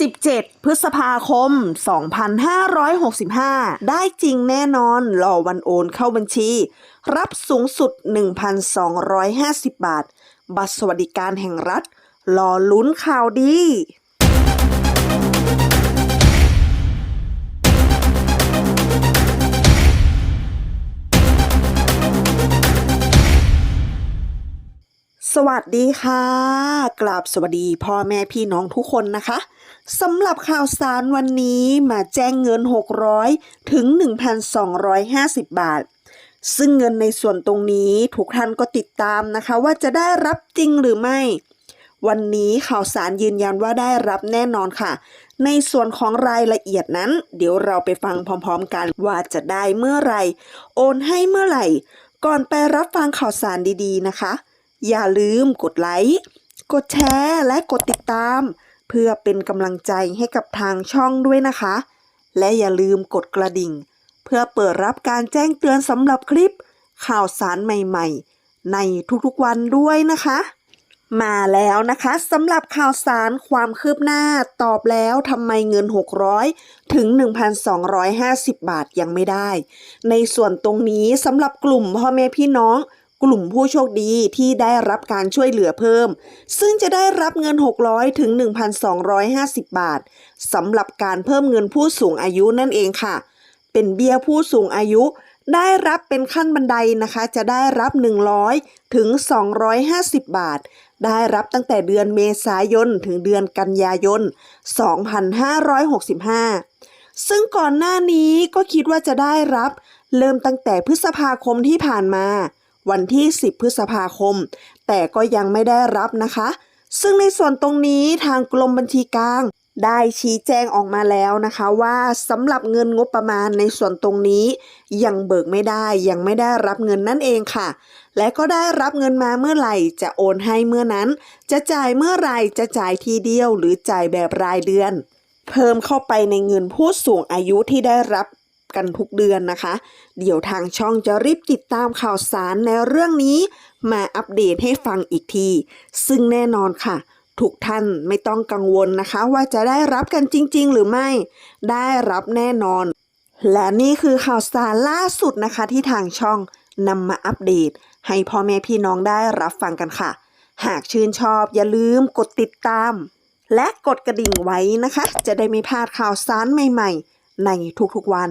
17 พฤษภาคม 2565 ได้จริงแน่นอนรอวันโอนเข้าบัญชี รับสูงสุด 1,250 บาท บัตรสวัสดิการแห่งรัฐ รอลุ้นข่าวดี สวัสดีค่ะ กราบสวัสดีพ่อแม่พี่น้องทุกคนนะคะสำหรับข่าวสารวันนี้มาแจ้งเงิน 600 ถึง 1,250 บาท ซึ่งเงินในส่วนตรงนี้ทุกท่านก็ติดตามนะคะ ว่าจะได้รับจริงหรือไม่ วันนี้ข่าวสารยืนยันว่าได้รับแน่นอนค่ะ ในส่วนของรายละเอียดนั้น เดี๋ยวเราไปฟังพร้อมๆกันว่าจะได้เมื่อไหร่ โอนให้เมื่อไหร่ ก่อนไปรับฟังข่าวสารดีๆนะคะ อย่าลืมกดไลค์ กดแชร์และกดติดตาม เพื่อเป็นกำลังใจให้กับทางช่องด้วยนะคะ และอย่าลืมกดกระดิ่ง เพื่อเปิดรับการแจ้งเตือนสำหรับคลิป ข่าวสารใหม่ๆ ในทุกๆวันด้วยนะคะ มาแล้วนะคะสำหรับข่าวสารความคืบหน้าตอบแล้วทำไมเงิน 600 ถึง 1,250 บาทยังไม่ได้ ในส่วนตรงนี้สำหรับกลุ่มพ่อแม่พี่น้อง กลุ่มผู้โชคดีที่ได้รับการช่วยเหลือเพิ่ม ซึ่งจะได้รับเงิน 600 ถึง 1,250 บาทสำหรับการเพิ่มเงินผู้สูงอายุนั่นเองค่ะ เป็นเบี้ยผู้สูงอายุ ได้รับเป็นขั้นบันไดนะคะ จะได้รับ 100 ถึง 250 บาท ได้รับตั้งแต่เดือนเมษายน ถึงเดือนกันยายน 2565ซึ่งก่อนหน้านี้ก็คิดว่าจะได้รับ เริ่มตั้งแต่พฤษภาคมที่ผ่านมา วันที่ 10 พฤษภาคม แต่ก็ยังไม่ได้รับนะคะ ซึ่งในส่วนตรงนี้ทางกรมบัญชีกลางได้ชี้แจงออกมาแล้วนะคะว่าสำหรับเงินงบประมาณในส่วนตรงนี้ ยังเบิกไม่ได้ยังไม่ได้รับเงินนั่นเองค่ะ และก็ได้รับเงินมาเมื่อไหร่จะโอนให้เมื่อนั้น จะจ่ายเมื่อไหร่จะจ่ายทีเดียวหรือจ่ายแบบรายเดือน เพิ่มเข้าไปในเงินผู้สูงอายุที่ได้รับ กันทุกเดือนนะคะ เดี๋ยวทางช่องจะรีบติดตามข่าวสารในเรื่องนี้ มาอัปเดตให้ฟังอีกที ซึ่งแน่นอนค่ะ ทุกท่านไม่ต้องกังวลนะคะ ว่าจะได้รับกันจริง ๆ หรือไม่ ได้รับแน่นอน และนี่คือข่าวสารล่าสุดนะคะที่ทางช่องนำมาอัปเดต ให้พ่อแม่พี่น้องได้รับฟังกันค่ะ หากชื่นชอบอย่าลืมกดติดตาม และกดกระดิ่งไว้นะคะ จะได้ไม่พลาดข่าวสารใหม่ ๆ ในทุกๆวัน